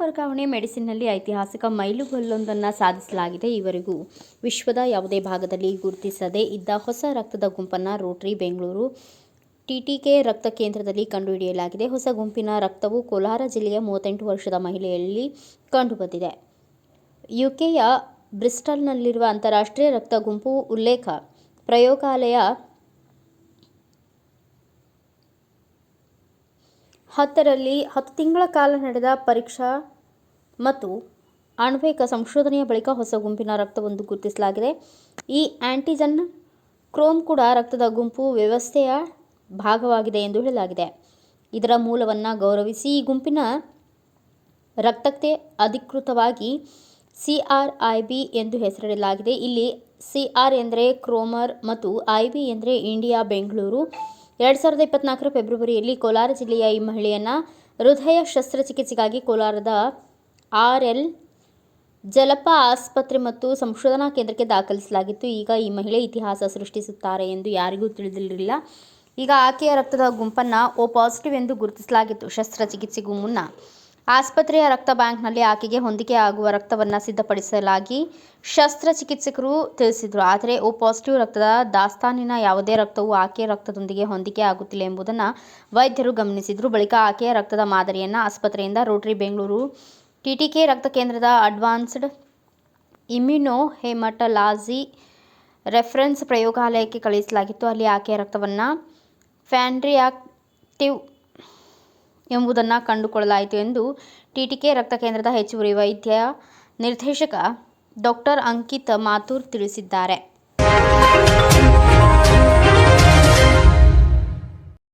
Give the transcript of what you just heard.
ವರ್ಗಾವಣೆ ಮೆಡಿಸಿನ್ನಲ್ಲಿ ಐತಿಹಾಸಿಕ ಮೈಲುಗಲ್ಲೊಂದನ್ನು ಸಾಧಿಸಲಾಗಿದೆ ಈವರೆಗೂ. ವಿಶ್ವದ ಯಾವುದೇ ಭಾಗದಲ್ಲಿ ಗುರುತಿಸದೇ ಇದ್ದ ಹೊಸ ರಕ್ತದ ಗುಂಪನ್ನು ರೋಟರಿ ಬೆಂಗಳೂರು ಟಿಟಿಕೆ ರಕ್ತ ಕೇಂದ್ರದಲ್ಲಿ ಕಂಡುಹಿಡಿಯಲಾಗಿದೆ. ಹೊಸ ಗುಂಪಿನ ರಕ್ತವು ಕೋಲಾರ ಜಿಲ್ಲೆಯ ಮೂವತ್ತೆಂಟು ವರ್ಷದ ಮಹಿಳೆಯಲ್ಲಿ ಕಂಡುಬಂದಿದೆ. ಯುಕೆಯ ಬ್ರಿಸ್ಟಲ್ನಲ್ಲಿರುವ ಅಂತಾರಾಷ್ಟ್ರೀಯ ರಕ್ತ ಗುಂಪು ಉಲ್ಲೇಖ ಪ್ರಯೋಗಾಲಯ ಹತ್ತರಲ್ಲಿ ಹತ್ತು ತಿಂಗಳ ಕಾಲ ನಡೆದ ಪರೀಕ್ಷಾ ಮತ್ತು ಆಣ್ವಿಕ ಸಂಶೋಧನೆಯ ಬಳಿಕ ಹೊಸ ಗುಂಪಿನ ರಕ್ತವೊಂದು ಗುರುತಿಸಲಾಗಿದೆ. ಈ ಆಂಟಿಜನ್ ಕ್ರೋಮ್ ಕೂಡ ರಕ್ತದ ಗುಂಪು ವ್ಯವಸ್ಥೆಯ ಭಾಗವಾಗಿದೆ ಎಂದು ಹೇಳಲಾಗಿದೆ. ಇದರ ಮೂಲವನ್ನು ಗೌರವಿಸಿ ಈ ಗುಂಪಿನ ರಕ್ತಕ್ಕೆ ಅಧಿಕೃತವಾಗಿ ಸಿ ಆರ್ ಐ ಬಿ ಎಂದು ಹೆಸರಿಡಲಾಗಿದೆ. ಇಲ್ಲಿ ಸಿ ಆರ್ ಎಂದರೆ ಕ್ರೋಮರ್ ಮತ್ತು ಐ ಬಿ ಎಂದರೆ ಇಂಡಿಯಾ, ಬೆಂಗಳೂರು. ಎರಡು ಸಾವಿರದ ಇಪ್ಪತ್ನಾಲ್ಕರ ಫೆಬ್ರವರಿಯಲ್ಲಿ ಕೋಲಾರ ಜಿಲ್ಲೆಯ ಈ ಮಹಿಳೆಯನ್ನು ಹೃದಯ ಶಸ್ತ್ರಚಿಕಿತ್ಸೆಗಾಗಿ ಕೋಲಾರದ ಆರ್ ಎಲ್ ಜಲಪ ಆಸ್ಪತ್ರೆ ಮತ್ತು ಸಂಶೋಧನಾ ಕೇಂದ್ರಕ್ಕೆ ದಾಖಲಿಸಲಾಗಿತ್ತು. ಈಗ ಈ ಮಹಿಳೆ ಇತಿಹಾಸ ಸೃಷ್ಟಿಸುತ್ತಾರೆ ಎಂದು ಯಾರಿಗೂ ತಿಳಿದಿರಲಿಲ್ಲ. ಈಗ ಆಕೆಯ ರಕ್ತದ ಗುಂಪನ್ನು ಓ ಪಾಸಿಟಿವ್ ಎಂದು ಗುರುತಿಸಲಾಗಿತ್ತು. ಶಸ್ತ್ರಚಿಕಿತ್ಸೆಗೂ ಮುನ್ನ ಆಸ್ಪತ್ರೆಯ ರಕ್ತ ಬ್ಯಾಂಕ್ನಲ್ಲಿ ಆಕೆಗೆ ಹೊಂದಿಕೆ ಆಗುವ ರಕ್ತವನ್ನು ಸಿದ್ಧಪಡಿಸಲಾಗಿ ಶಸ್ತ್ರಚಿಕಿತ್ಸಕರು ತಿಳಿಸಿದರು. ಆದರೆ ಓ ಪಾಸಿಟಿವ್ ರಕ್ತದ ದಾಸ್ತಾನಿನ ಯಾವುದೇ ರಕ್ತವು ಆಕೆಯ ರಕ್ತದೊಂದಿಗೆ ಹೊಂದಿಕೆ ಆಗುತ್ತಿಲ್ಲ ಎಂಬುದನ್ನು ವೈದ್ಯರು ಗಮನಿಸಿದರು. ಬಳಿಕ ಆಕೆಯ ರಕ್ತದ ಮಾದರಿಯನ್ನು ಆಸ್ಪತ್ರೆಯಿಂದ ರೋಟರಿ ಬೆಂಗಳೂರು ಟಿಟಿಕೆ ರಕ್ತ ಕೇಂದ್ರದ ಅಡ್ವಾನ್ಸ್ಡ್ ಇಮ್ಯುನೋ ಹೆಮಟಲಾಜಿ ರೆಫರೆನ್ಸ್ ಪ್ರಯೋಗಾಲಯಕ್ಕೆ ಕಳುಹಿಸಲಾಗಿತ್ತು. ಅಲ್ಲಿ ಆಕೆಯ ರಕ್ತವನ್ನು ಫ್ಯಾನ್ರಿಯಾಕ್ಟಿವ್ ಎಂಬುದನ್ನು ಕಂಡುಕೊಳ್ಳಲಾಯಿತು ಎಂದು ಟಿಟಿಕೆ ರಕ್ತ ಕೇಂದ್ರದ ಹೆಚ್ಚುವರಿ ವೈದ್ಯ ನಿರ್ದೇಶಕ ಡಾಕ್ಟರ್ ಅಂಕಿತ್ ಮಾಥುರ್ ತಿಳಿಸಿದ್ದಾರೆ.